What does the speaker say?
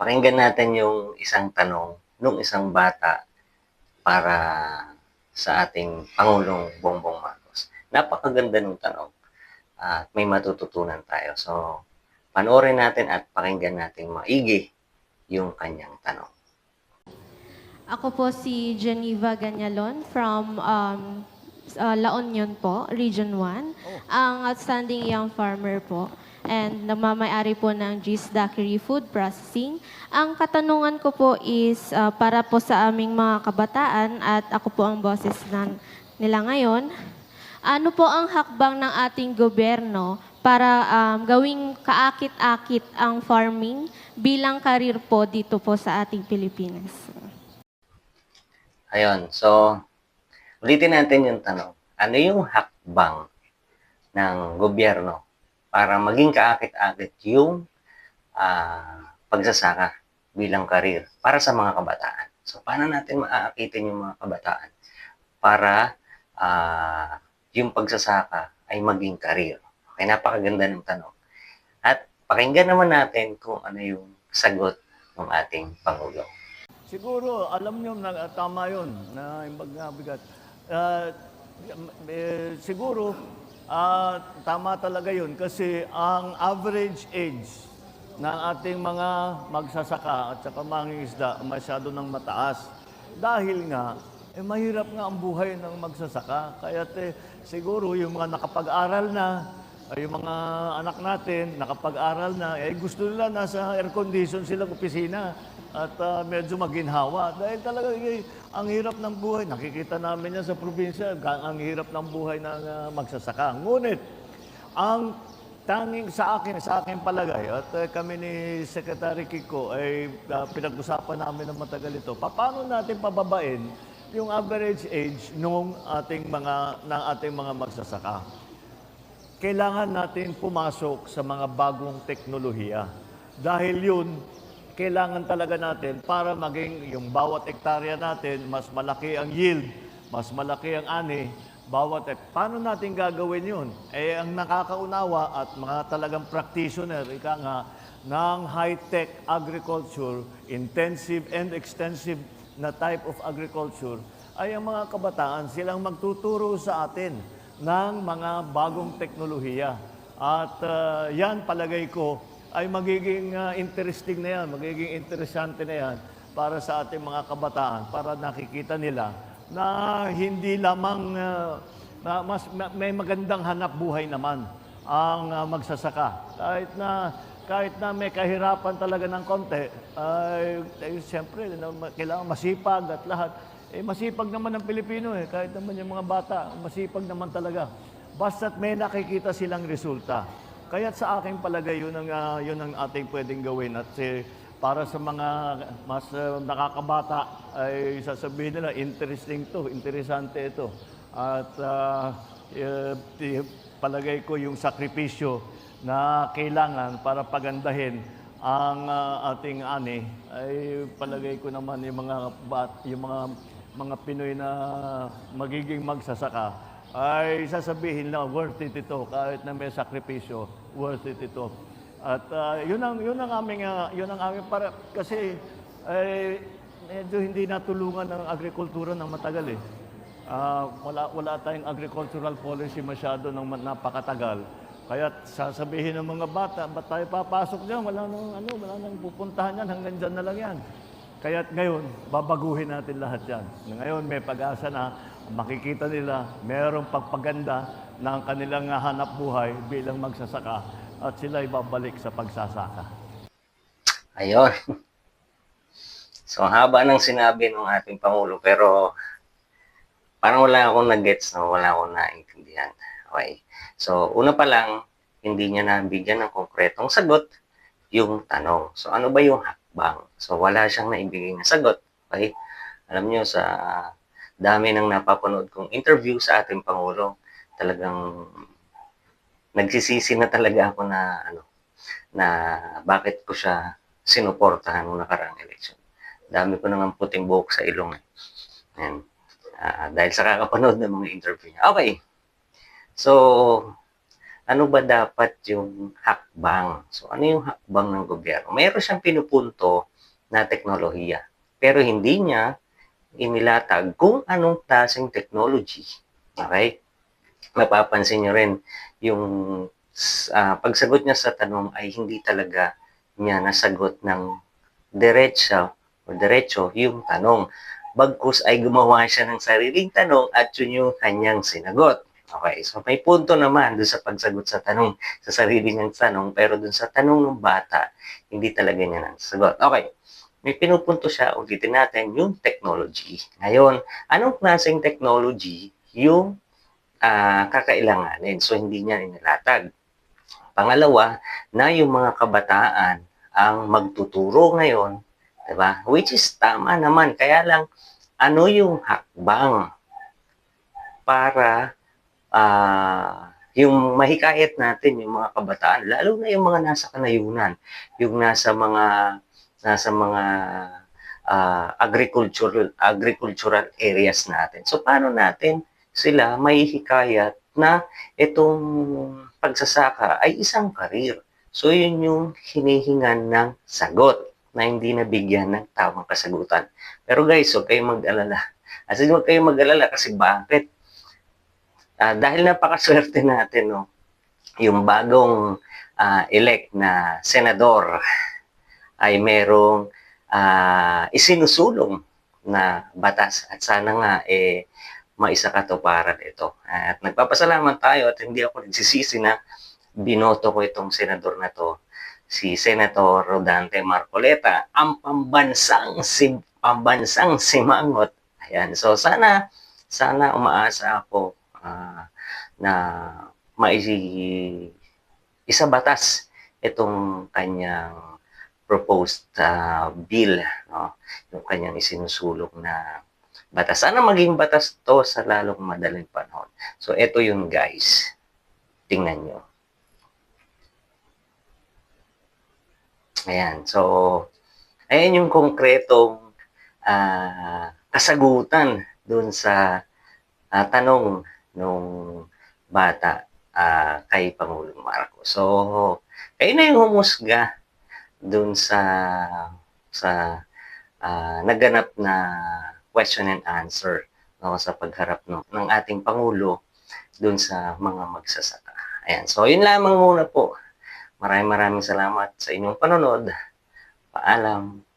pakinggan natin yung isang tanong nung isang bata para sa ating Pangulong Bongbong Marcos. Napakaganda ng tanong at may matututunan tayo. So, panoorin natin at pakinggan natin maigi yung kanyang tanong. Ako po si Geneva Ganyalon from um, uh, La Union po, Region 1. Ang outstanding young farmer po and nagmamayari po ng G's Daiquiri Food Processing. Ang katanungan ko po is uh, para po sa aming mga kabataan at ako po ang boses ng, nila ngayon. Ano po ang hakbang ng ating gobyerno para um, gawing kaakit-akit ang farming bilang karir po dito po sa ating Pilipinas? Ayun, so ulitin natin yung tanong. Ano yung hakbang ng gobyerno para maging kaakit-akit yung ah, pagsasaka bilang karir para sa mga kabataan? So, paano natin maaakitin yung mga kabataan para ah, yung pagsasaka ay maging karir? Okay, napakaganda ng tanong. At pakinggan naman natin kung ano yung sagot ng ating Pangulo. Siguro, alam nyo na uh, tama yun, na yung magbigat. Uh, eh, siguro, ah, tama talaga yun kasi ang average age ng ating mga magsasaka at saka mangingisda masyado ng mataas. Dahil nga, eh, mahirap nga ang buhay ng magsasaka. Kaya eh, siguro yung mga nakapag-aral na, ay yung mga anak natin, nakapag-aral na, eh gusto nila nasa air condition silang opisina at ah, medyo maginhawa. Dahil talaga eh, ang hirap ng buhay. Nakikita namin yan sa probinsya, ang hirap ng buhay ng ah, magsasaka. Ngunit, ang tanging sa akin, sa akin palagay, at eh, kami ni Secretary Kiko ay ah, pinag-usapan namin ng matagal ito, paano natin pababain yung average age nung ating mga ng ating mga magsasaka kailangan natin pumasok sa mga bagong teknolohiya. Dahil yun, kailangan talaga natin para maging yung bawat ektarya natin, mas malaki ang yield, mas malaki ang ani, bawat ek. Paano natin gagawin yun? Eh, ang nakakaunawa at mga talagang practitioner, ika nga, ng high-tech agriculture, intensive and extensive na type of agriculture, ay ang mga kabataan silang magtuturo sa atin ng mga bagong teknolohiya. At ah, yan, palagay ko, ay magiging ah, interesting na yan, magiging interesante na yan para sa ating mga kabataan, para nakikita nila na hindi lamang ah, na mas ma- may magandang hanap buhay naman ang ah, magsasaka. Kahit na kahit na may kahirapan talaga ng konti, ay, ay siyempre, kailangan masipag at lahat. Eh, masipag naman ang Pilipino eh, kahit naman yung mga bata, masipag naman talaga. Basta't may nakikita silang resulta. Kaya sa aking palagay, yun ang, ah, yun ang ating pwedeng gawin. At eh, para sa mga mas ah, nakakabata, ay sasabihin nila, interesting to, interesante ito. At ah, eh, palagay ko yung sakripisyo na kailangan para pagandahin ang ah, ating ani ay palagay ko naman yung mga bat, yung mga mga Pinoy na magiging magsasaka ay sasabihin na worth it ito kahit na may sakripisyo worth it ito at ah, yun ang yun ang aming ah, yun ang aming para kasi ay medyo hindi natulungan ng agrikultura ng matagal eh Ah, wala wala tayong agricultural policy masyado ng napakatagal. Kaya sasabihin ng mga bata, ba't tayo papasok diyan? Wala nang ano, wala nang pupuntahan yan, hanggang diyan na lang yan. Kaya ngayon, babaguhin natin lahat yan. Ngayon, may pag-asa na makikita nila mayroong pagpaganda ng kanilang hanap buhay bilang magsasaka at sila babalik sa pagsasaka. Ayun. So, haba ng sinabi ng ating Pangulo, pero parang wala akong nag-gets, no? wala akong naintindihan. Okay. So, una pa lang, hindi niya nabigyan ng konkretong sagot yung tanong. So, ano ba yung hakbang? So, wala siyang naibigay na sagot. Okay? Alam niyo, sa dami ng napapanood kong interview sa ating Pangulo, talagang nagsisisi na talaga ako na ano na bakit ko siya sinuportahan nung nakaraang election. Dami ko nang puting buhok sa ilong. Eh. Ayan. Ah, dahil sa kakapanood ng mga interview niya. Okay. So, ano ba dapat yung hakbang? So, ano yung hakbang ng gobyerno? Mayroon siyang pinupunto na teknolohiya. Pero hindi niya inilatag kung anong klaseng technology. Okay? Mapapansin niyo rin yung ah, pagsagot niya sa tanong ay hindi talaga niya nasagot ng diretsa o diretso yung tanong. Bagkus ay gumawa siya ng sariling tanong at yun yung kanyang sinagot. Okay, so may punto naman doon sa pagsagot sa tanong, sa sarili niyang tanong, pero doon sa tanong ng bata, hindi talaga niya nasagot. Okay, may pinupunto siya, ulitin natin, yung technology. Ngayon, anong klaseng technology yung ah, kakailanganin? So, hindi niya inilatag. Pangalawa, na yung mga kabataan ang magtuturo ngayon, di ba? Which is tama naman. Kaya lang, ano yung hakbang para ah, yung mahikayat natin yung mga kabataan, lalo na yung mga nasa kanayunan, yung nasa mga nasa mga ah, agricultural agricultural areas natin. So paano natin sila may hikayat na itong pagsasaka ay isang karir. So yun yung hinihingan ng sagot na hindi nabigyan ng tamang kasagutan. Pero guys, huwag kayong mag-alala. As in, huwag kayong mag-alala kasi bakit? Ah, dahil napakaswerte natin, no? yung bagong ah, elect na senador ay merong ah, isinusulong na batas at sana nga eh maisakatuparan ito. At nagpapasalamat tayo at hindi ako nagsisisi na binoto ko itong senador na to si Senator Rodante Marcoleta ang pambansang si pambansang simangot. Ayan. So sana sana umaasa ako ah, na maisi isa batas itong kanyang proposed ah, bill, no? yung kanyang isinusulong na batas. Sana maging batas to sa lalong madaling panahon. So, ito yun guys. Tingnan nyo. Ayan. So, ayan yung konkretong ah, kasagutan dun sa ah, tanong nung bata ah, kay Pangulong Marcos. So, kayo na yung humusga dun sa sa ah, naganap na question and answer no, sa pagharap no, ng ating Pangulo dun sa mga magsasaka. Ayan. So, yun lamang muna po. Maraming maraming salamat sa inyong panonood. Paalam.